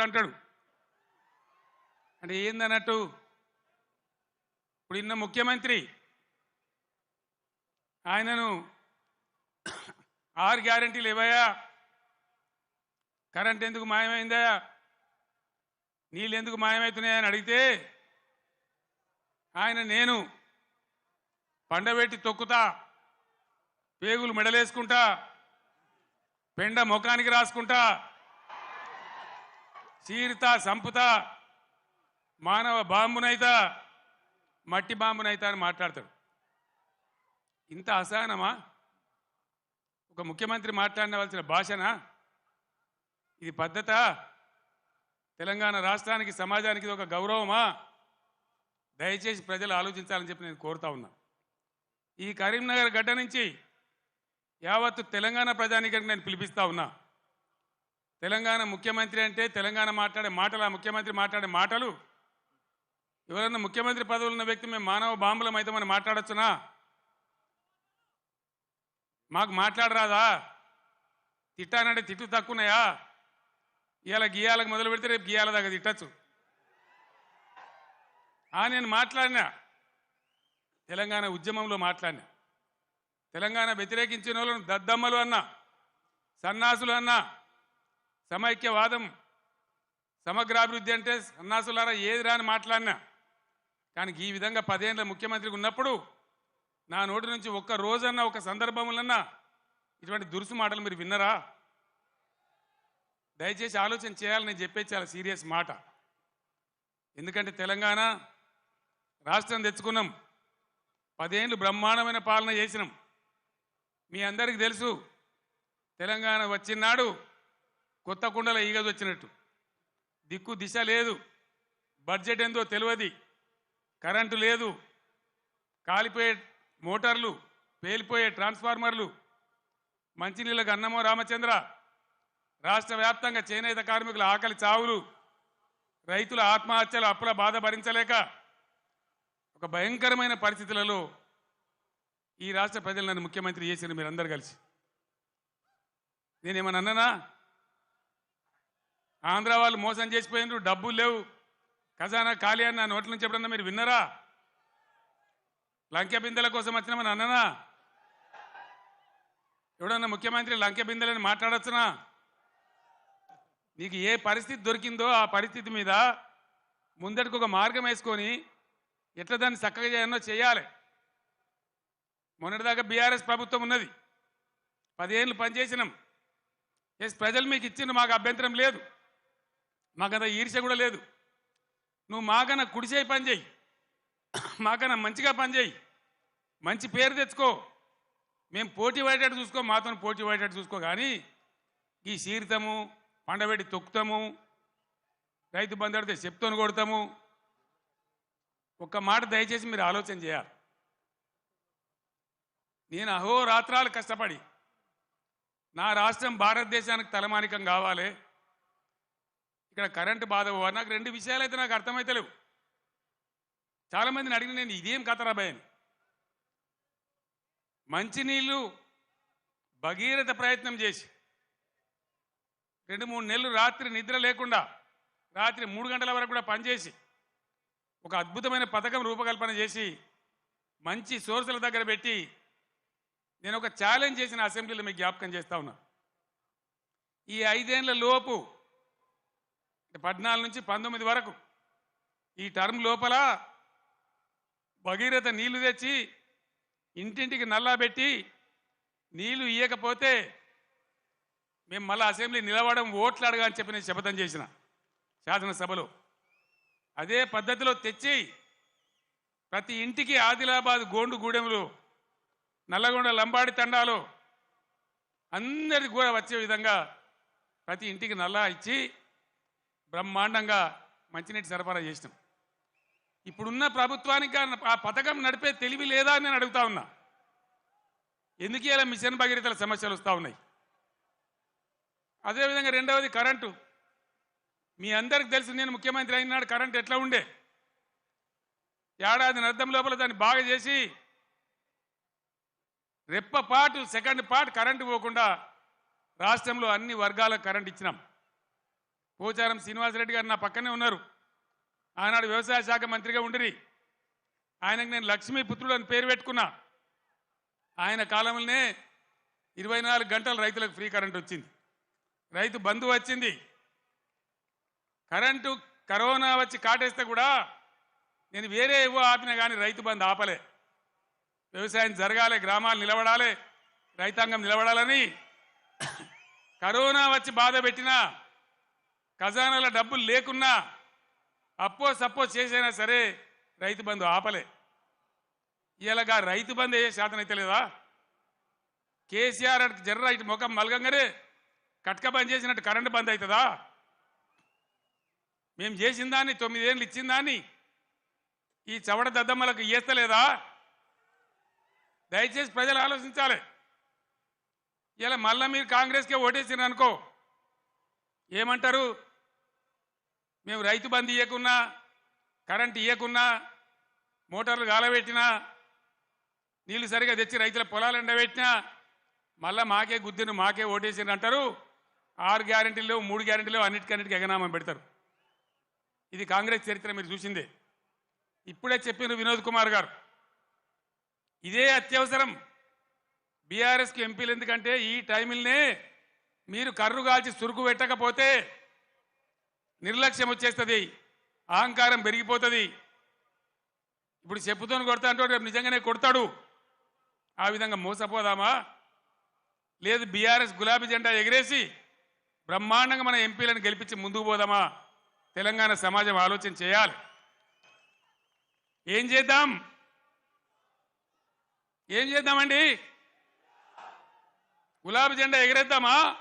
అంటాడు. అంటే ఏందన్నట్టు? ఇప్పుడు ఇన్న ముఖ్యమంత్రి ఆయనను ఆరు గ్యారంటీలు ఇవ్వయా? కరెంట్ ఎందుకు మాయమైందా? నీళ్ళు ఎందుకు మాయమవుతున్నాయని అడిగితే ఆయన నేను పండబెట్టి తొక్కుతా పేగులు మెడలేసుకుంటా పెండ ముఖానికి రాసుకుంటా చీరుతా సంపుతా మానవ బాంబునైతా మట్టి బాంబునైతా అని మాట్లాడతాడు. ఇంత అసహనమా? ఒక ముఖ్యమంత్రి మాట్లాడవలసిన భాషనా? ఇది పద్ధత? తెలంగాణ రాష్ట్రానికి సమాజానికి ఇది ఒక గౌరవమా? దయచేసి ప్రజలు ఆలోచించాలని చెప్పి నేను కోరుతా ఉన్నా. ఈ కరీంనగర్ గడ్డ నుంచి యావత్తు తెలంగాణ ప్రజానికి నేను పిలిపిస్తా ఉన్నా. తెలంగాణ ముఖ్యమంత్రి అంటే తెలంగాణ మాట్లాడే మాటలు ఆ ముఖ్యమంత్రి మాట్లాడే మాటలు. ఎవరన్నా ముఖ్యమంత్రి పదవులు ఉన్న వ్యక్తి మేము మానవ బాంబులం అయితే మనం మాట్లాడొచ్చునా? మాకు మాట్లాడరాదా? తిట్టానంటే తిట్టు తక్కువనాయా ఇవాళ గీయాలకు మొదలు పెడితే రేపు గీయాల దాకా తిట్టచ్చు. ఆ నేను మాట్లాడినా. తెలంగాణ ఉద్యమంలో మాట్లాడినా. తెలంగాణ వ్యతిరేకించిన వాళ్ళను దద్దమ్మలు అన్నా సన్నాసులు అన్నా సమైక్యవాదం సమగ్రాభివృద్ధి అంటే సన్నాసులారా ఏది రాని మాట్లాడినా కానీ ఈ విధంగా పదేళ్ళ ముఖ్యమంత్రికి ఉన్నప్పుడు నా నోటి నుంచి ఒక్క రోజన్నా ఒక సందర్భములన్నా ఇటువంటి దురుసు మాటలు మీరు విన్నరా? దయచేసి ఆలోచన చేయాలని నేను చెప్పేది చాలా సీరియస్ మాట. ఎందుకంటే తెలంగాణ రాష్ట్రం తెచ్చుకున్నాం పదేళ్ళు బ్రహ్మాండమైన పాలన చేసినాం. మీ అందరికీ తెలుసు తెలంగాణ వచ్చినాడు కొత్త కుండల ఈగది వచ్చినట్టు. దిక్కు దిశ లేదు. బడ్జెట్ ఏందో తెలియదు. కరెంటు లేదు. కాలిపోయే మోటార్లు పేలిపోయే ట్రాన్స్ఫార్మర్లు. మంచినీళ్ళకు అన్నమో రామచంద్ర. రాష్ట్ర వ్యాప్తంగా చేనేత కార్మికుల ఆకలి చావులు. రైతుల ఆత్మహత్యలు అప్పుల బాధ భరించలేక ఒక భయంకరమైన పరిస్థితులలో ఈ రాష్ట్ర ప్రజలు నన్ను ముఖ్యమంత్రి చేసిన మీరందరూ కలిసి. నేనేమన్నా అన్ననా? ఆంధ్ర వాళ్ళు మోసం చేసిపోయినారు డబ్బులు లేవు. ఖజానా ఖాళీ అని నా నోట్ల నుంచి ఎప్పుడన్నా మీరు విన్నరా? లంకె బిందెల కోసం వచ్చినామని అన్ననా? ఎవడన్నా ముఖ్యమంత్రి లంకె బిందెలని మాట్లాడొచ్చునా? నీకు ఏ పరిస్థితి దొరికిందో ఆ పరిస్థితి మీద ముందటికి ఒక మార్గం వేసుకొని ఎట్లా దాన్ని చక్కగా చేయాలో చేయాలి. మొన్నటిదాకా బీఆర్ఎస్ ప్రభుత్వం ఉన్నది. పదేళ్ళు పనిచేసినాం. ఎస్ ప్రజలు మీకు ఇచ్చిన మాకు అభ్యంతరం లేదు. మాకంత ఈర్ష్య కూడా లేదు. నువ్వు మాకన్నా కుడిచేయి పని చేయి. మాకన్నా మంచిగా పని చేయి. మంచి పేరు తెచ్చుకో. మేము పోటీ పడేటట్టు చూసుకో మాతో పోటీ పడేటట్టు చూసుకో. కానీ ఈ సీరితము పండబెట్టి తొక్కుతాము రైతు బంధు అడితే చెప్తోని కొడతాము. ఒక్క మాట దయచేసి మీరు ఆలోచన చేయాలి. నేను అహోరాత్రాలు కష్టపడి నా రాష్ట్రం భారతదేశానికి తలమానికం కావాలి. ఇక్కడ కరెంటు బాధ నాకు రెండు విషయాలు అయితే నాకు అర్థమైతలేవు చాలా మందిని అడిగిన నేను ఇదేం కథరాబాయ్ మంచి మంచినీళ్ళు భగీరథ ప్రయత్నం చేసి రెండు మూడు నెలలు రాత్రి నిద్ర లేకుండా రాత్రి మూడు గంటల వరకు కూడా పనిచేసి ఒక అద్భుతమైన పథకం రూపకల్పన చేసి మంచి సోర్సుల దగ్గర పెట్టి నేను ఒక ఛాలెంజ్ చేసిన అసెంబ్లీలో మీకు జ్ఞాపకం చేస్తా ఉన్నా. ఈ ఐదేళ్ళ లోపు పద్నాలుగు నుంచి పంతొమ్మిది వరకు ఈ టర్మ్ లోపల భగీరథ నీళ్ళు తెచ్చి ఇంటింటికి నల్లా పెట్టి నీళ్ళు ఇయ్యకపోతే మేము మళ్ళీ అసెంబ్లీ నిలవడం ఓట్లు అడగా అని చెప్పి నేను శపథం చేసిన శాసనసభలో. అదే పద్ధతిలో తెచ్చి ప్రతి ఇంటికి ఆదిలాబాద్ గోండు గూడెంలో నల్లగొండ లంబాడి తండాలు అందరికి కూడా వచ్చే విధంగా ప్రతి ఇంటికి నల్లా ఇచ్చి బ్రహ్మాండంగా మంచినీటి సరఫరా చేసినాం. ఇప్పుడున్న ప్రభుత్వానికి ఆ- పథకం నడిపే తెలివి లేదా అని నేను అడుగుతా ఉన్నా. ఎందుకు ఇలా మిషన్ భగీరథల సమస్యలు వస్తూ ఉన్నాయి? అదేవిధంగా రెండవది కరెంటు. మీ అందరికి తెలుసు నేను ముఖ్యమంత్రి అయినాడు కరెంట్ ఎట్లా ఉండే? ఏడాది అర్థం లోపల దాన్ని బాగా చేసి రెప్ప పాటు సెకండ్ పార్ట్ కరెంటు పోకుండా రాష్ట్రంలో అన్ని వర్గాలకు కరెంట్ ఇచ్చినాం. పోచారం శ్రీనివాసరెడ్డి గారు నా పక్కనే ఉన్నారు. ఆనాడు వ్యవసాయ శాఖ మంత్రిగా ఉండిరి. ఆయనకు నేను లక్ష్మీ పుత్రుడు అని పేరు పెట్టుకున్నా. ఆయన కాలంలోనే ఇరవై నాలుగు గంటలు రైతులకు ఫ్రీ కరెంట్ వచ్చింది. రైతు బంధు వచ్చింది. కరెంటు కరోనా వచ్చి కాటేస్తే కూడా నేను వేరే ఏవో ఆపినా కానీ రైతు బంధు ఆపలే. వ్యవసాయం జరగాలి గ్రామాలు నిలబడాలి రైతాంగం నిలబడాలని కరోనా వచ్చి బాధ పెట్టినా ఖజానాల డబ్బులు లేకున్నా అప్పో సప్పో చేసైనా సరే రైతు బంధు ఆపలే. ఇలాగా రైతు బంధు ఏ శాతం అయితే లేదా? కేసీఆర్ అటు జర్ర ఇటు ముఖం మలగంగానే కట్క బంద్ చేసినట్టు కరెంటు బంద్ అవుతుందా? మేము చేసిన దాన్ని తొమ్మిదేళ్ళు ఇచ్చిన దాన్ని ఈ చవడ దద్దమ్మలకు ఇస్తలేదా దయచేసి ప్రజలు ఆలోచించాలి. ఇలా మళ్ళీ మీరు కాంగ్రెస్కే ఓటేసిన అనుకో. ఏమంటారు? మేము రైతు బంద్ ఇవ్వకున్నా కరెంట్ ఇవ్వకున్నా మోటార్లు గాలబెట్టినా నీళ్ళు సరిగా తెచ్చి రైతుల పొలాలు ఎండబెట్టినా మళ్ళా మాకే గుద్దిన మాకే ఓటేసిండ్రు అంటారు. ఆరు గ్యారెంటీలు మూడు గ్యారెంటీలు అన్నిటికన్నిటికీ ఎగనామం పెడతారు. ఇది కాంగ్రెస్ చరిత్ర మీరు చూసిందే. ఇప్పుడే చెప్పిన వినోద్ కుమార్ గారు. ఇదే అత్యవసరం. బీఆర్ఎస్కి ఎంపీలు ఎందుకంటే ఈ టైంలోనే మీరు కర్రుగాల్చి సురుకు పెట్టకపోతే నిర్లక్ష్యం వచ్చేస్తుంది అహంకారం పెరిగిపోతుంది. ఇప్పుడు చెప్పుతోని కొడతా అంటే రేపు నిజంగానే కొడతాడు. ఆ విధంగా మోసపోదామా? లేదు బీఆర్ఎస్ గులాబీ జెండా ఎగిరేసి బ్రహ్మాండంగా మన ఎంపీలను గెలిపించి ముందుకు పోదామా? తెలంగాణ సమాజం ఆలోచన చేయాలి. ఏం చేద్దాం? ఏం చేద్దామండి? గులాబీ జెండా ఎగరేద్దామా?